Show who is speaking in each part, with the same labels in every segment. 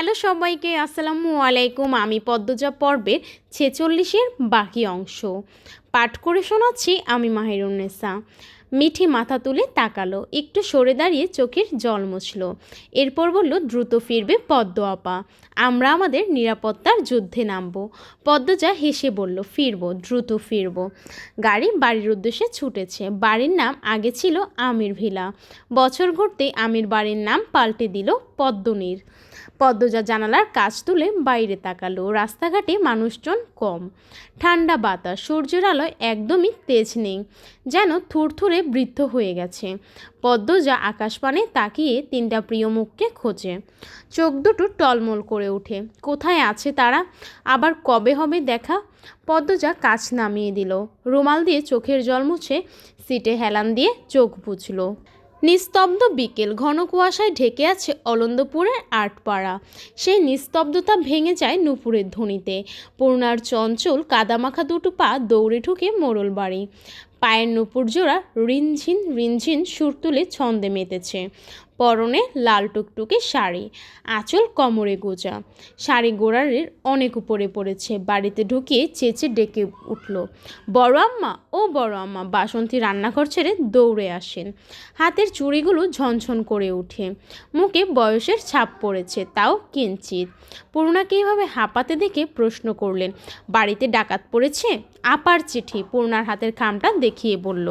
Speaker 1: Hello সবাইকে, আসসালামু আলাইকুম। আমি পদ্মজা পর্বের ছেচল্লিশের বাকি অংশ। পাঠ করে শোনাচ্ছি আমি মাহিরুন্নেসা মিঠি মাথা তুলে তাকালো, একটু সরে দাঁড়িয়ে চোখের জল মুছল। এরপর বলল, দ্রুত ফিরবে পদ্ম আপা আমরা আমাদের নিরাপত্তার যুদ্ধে নামব। পদ্মজা হেসে বলল, ফিরব, দ্রুত ফিরব। গাড়ি বাড়ির উদ্দেশ্যে ছুটেছে। বাড়ির নাম আগে ছিল আমির ভিলা। বছর ঘুরতে আমির বাড়ির নাম পাল্টে দিল পদ্মনীর। পদ্মজা জানালার কাজ তুলে বাইরে তাকালো। রাস্তাঘাটে মানুষজন কম। ঠান্ডা বাতাস, সূর্যের আলোয় একদমই তেজ নেই। যেন থুরথুরে বৃদ্ধ হয়ে গেছে। পদ্ম পদ্মজা আকাশপানে তাকিয়ে তিনটা প্রিয় মুখকে খোঁজে। চোখ দুটো টলমল করে ওঠে। কোথায় আছে তারা? আবার কবে হবে দেখা? পদ্মজা কাজ নামিয়ে দিল। রুমাল দিয়ে চোখের জল মুছে সিটে হেলান দিয়ে চোখ বুঝল নিস্তব্ধ বিকেল, ঘন কুয়াশায় ঢেকে আছে অলন্দপুরের আটপাড়া। সেই নিস্তব্ধতা ভেঙে যায় নুপুরের ধ্বনিতে। পূর্ণার চঞ্চল কাদামাখা দুটো পা দৌড়ে ঢুকে মোড়ল বাড়ি। পায়ের নুপুর জোড়া রিনঝিন রিনঝিন সুর তুলে ছন্দে মেতেছে। পরনে লাল টুকটুকে শাড়ি, আঁচল কোমরে গোজা। শাড়ি গোড়ারের অনেক উপরে পড়েছে, বাড়িতে ঢুকিয়ে চেঁচে ডেকে উঠল। বড় আম্মা, ও বড় আম্মা, বাসন্তী রান্নাঘর ছেড়ে দৌড়ে আসেন। হাতের চুড়িগুলো ঝনঝন করে ওঠে। মুখে বয়সের ছাপ পড়েছে, তাও কিঞ্চিত। পূর্ণাকে এইভাবে হাঁপাতে দেখে প্রশ্ন করলেন, বাড়িতে ডাকাত পড়েছে? আপার চিঠি, পূর্ণার হাতের খামটা দেখিয়ে বলল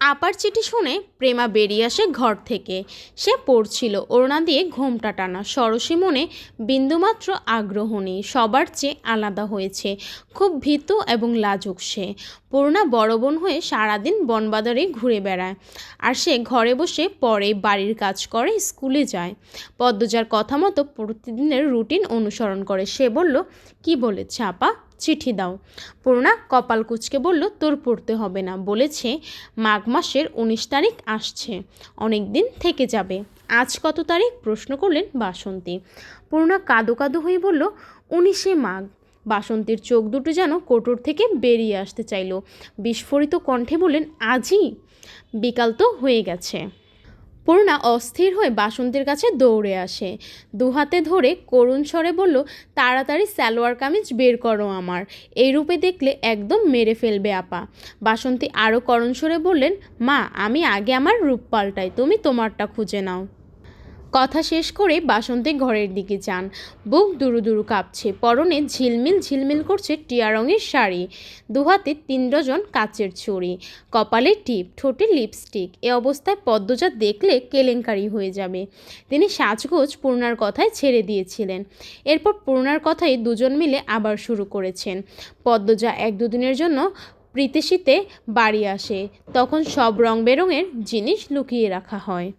Speaker 1: আপার চিঠি শুনে প্রেমা বেরিয়ে আসে ঘর থেকে। সে পড়ছিল, ওড়না দিয়ে ঘোমটা টানা। সরসী মনে বিন্দুমাত্র আগ্রহ নেই, সবার চেয়ে আলাদা হয়েছে। খুব ভীত এবং লাজুক সে। পূর্ণা বড় বোন হয়ে সারাদিন বনবাজারে ঘুরে বেড়ায়। আর সে ঘরে বসে পরে বাড়ির কাজ করে, স্কুলে যায়। পদ্মজার কথা মতো প্রতিদিনের রুটিন অনুসরণ করে। সে বলল, কি বলেছে, আপা? চিঠি দাও। পূর্ণা কপাল কুচকে বলল, তোর পড়তে হবে না। বলেছে, মাঘ মাসের উনিশ তারিখ আসছে, অনেক দিন থেকে যাবে। আজ কত তারিখ? প্রশ্ন করলেন বাসন্তী। পূর্ণা কাদো কাদো হয়ে বলল, উনিশে মাঘ। বাসন্তীর চোখ দুটো যেন কোটর থেকে বেরিয়ে আসতে চাইল। বিস্ফোরিত কণ্ঠে বললেন, আজই? বিকাল তো হয়ে গেছে। পূর্ণা অস্থির হয়ে বাসন্তীর কাছে দৌড়ে আসে। দুহাতে ধরে করুণ স্বরে বলল, তাড়াতাড়ি সালোয়ার কামিজ বের করো আমার। এই রূপে দেখলে একদম মেরে ফেলবে আপা। বাসন্তী আরও করণ স্বরে বললেন, মা, আমি আগে আমার রূপ পাল্টাই, তুমি তোমারটা খুঁজে নাও। কথা শেষ করে বাসন্তী ঘরের দিকে যান। বুক দুরু দুরু কাঁপছে। পরনে ঝিলমিল ঝিলমিল করছে টিয়া রঙের শাড়ি। দুহাতে তিন ডজন কাচের ছড়ি কপালে টিপ, ঠোঁটে লিপস্টিক। এ অবস্থায় পদ্মজা দেখলে কেলেঙ্কারি হয়ে যাবে। তিনি সাজগোজ পূর্ণার কথায় ছেড়ে দিয়েছিলেন। এরপর পূর্ণার কথাই দুজন মিলে আবার শুরু করেছেন। পদ্মজা এক দুদিনের জন্য প্রীতিশীতে বাড়ি আসে। তখন সব রং বেরঙের জিনিস লুকিয়ে রাখা হয়।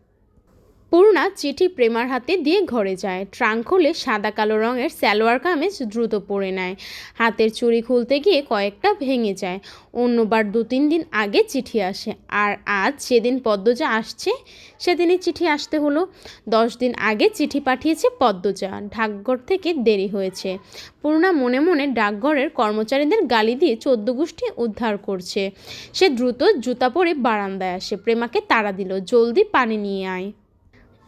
Speaker 1: পূর্ণা চিঠি প্রেমার হাতে দিয়ে ঘরে যায়। ট্রাঙ্ক খুলে সাদা কালো রঙের সালোয়ার কামিজ দ্রুত পরে নেয়। হাতের চুড়ি খুলতে গিয়ে কয়েকটা ভেঙে যায়। অন্যবার দু তিন দিন আগে চিঠি আসে। আর আজ যেদিন পদ্মজা আসছে, সেদিনই চিঠি আসতে হলো। দশ দিন আগে চিঠি পাঠিয়েছে পদ্মজা। ডাকঘর থেকে দেরি হয়েছে। পূর্ণা মনে মনে ডাকঘরের কর্মচারীদের গালি দিয়ে চোদ্দ গোষ্ঠী উদ্ধার করছে। সে দ্রুত জুতা পরে বারান্দায় আসে। প্রেমাকে তাড়া দিল, জলদি পানি নিয়ে আয়।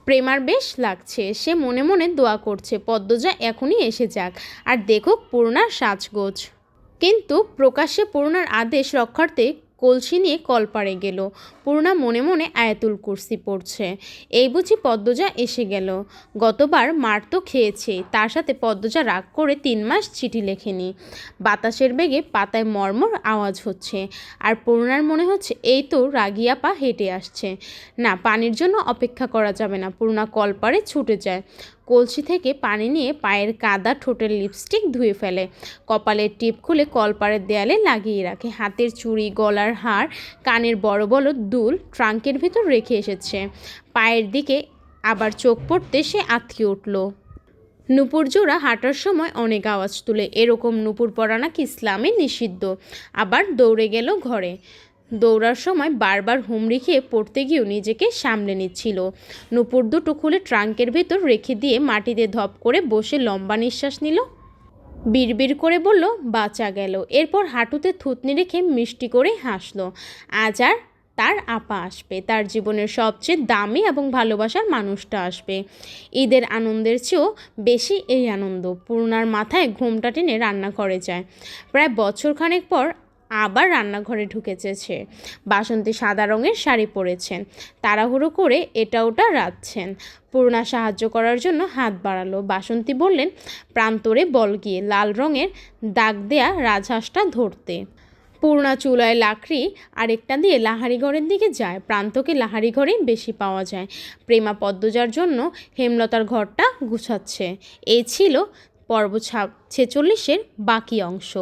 Speaker 1: প্রেমার বেশ লাগছে। সে মনে মনে দোয়া করছে, পদ্মজা এখনই এসে যাক। আর দেখুক, পূর্ণার সাজগোজ। কিন্তু প্রকাশ্যে পূর্ণার আদেশ রক্ষার্থে কলসি নিয়ে কলপাড়ে গেল। পূর্ণা মনে মনে আয়াতুল কুরসি পড়ছে। এই বুঝি পদ্মজা এসে গেল। গতবার মার তো খেয়েছে, তার সাথে পদ্মজা রাগ করে তিন মাস চিঠি লেখেনি। বাতাসের বেগে পাতায় মর্মর আওয়াজ হচ্ছে। আর পূর্ণার মনে হচ্ছে এই তো রাগিয়া পা হেঁটে আসছে। না, পানির জন্য অপেক্ষা করা যাবে না। পূর্ণা কলপাড়ে ছুটে যায়। কলসি থেকে পানি নিয়ে পায়ের কাদা, ঠোঁটের লিপস্টিক ধুয়ে ফেলে। কপালের টিপ খুলে কলপাড়ের দেয়ালে লাগিয়ে রাখে। হাতের চুড়ি, গলার হার, কানের বড় বড় দুল ট্রাঙ্কের ভেতর রেখে এসেছে। পায়ের দিকে আবার চোখ পড়তে সে আটকে উঠল। নুপুর জোড়া হাঁটার সময় অনেক আওয়াজ তুলে। এরকম নুপুর পরা নাকি ইসলামে নিষিদ্ধ। আবার দৌড়ে গেল ঘরে। দৌড়ার সময় বারবার হুমড়ি খেয়ে পড়তে গিয়েও নিজেকে সামলে নিচ্ছিল। নুপুর দুটো খুলে ট্রাঙ্কের ভেতর রেখে দিয়ে মাটিতে ধপ করে বসে লম্বা নিঃশ্বাস নিল। বিড়বিড় করে বলল, বাঁচা গেল। এরপর হাঁটুতে থুতনি রেখে মিষ্টি করে হাসলো। আজ আর তার আপা আসবে। তার জীবনের সবচেয়ে দামি এবং ভালোবাসার মানুষটা আসবে। ঈদের আনন্দের চেয়েও বেশি এই আনন্দ। পূর্ণার মাথায় ঘুমটা টেনে রান্নাঘরে যায়। প্রায় বছরখানেক পর আবার রান্নাঘরে ঢুকেছে সে বাসন্তী সাদা রঙের শাড়ি পরেছেন। তাড়াহুড়ো করে এটা ওটা রাঁধছেন। পূর্ণা সাহায্য করার জন্য হাত বাড়ালো। বাসন্তী বললেন, প্রান্তরে বল গিয়ে লাল রঙের দাগ দেয়া রাজহাঁসটা ধরতে। পূর্ণা চুলায় লাকড়ি আরেকটা দিয়ে লাহারি ঘরের দিকে যায়। প্রান্তকে লাহারি ঘরেই বেশি পাওয়া যায়। প্রেমা পদ্মজার জন্য হেমলতার ঘরটা গুছাচ্ছে। এই ছিল পর্ব ছেচল্লিশের বাকি অংশ।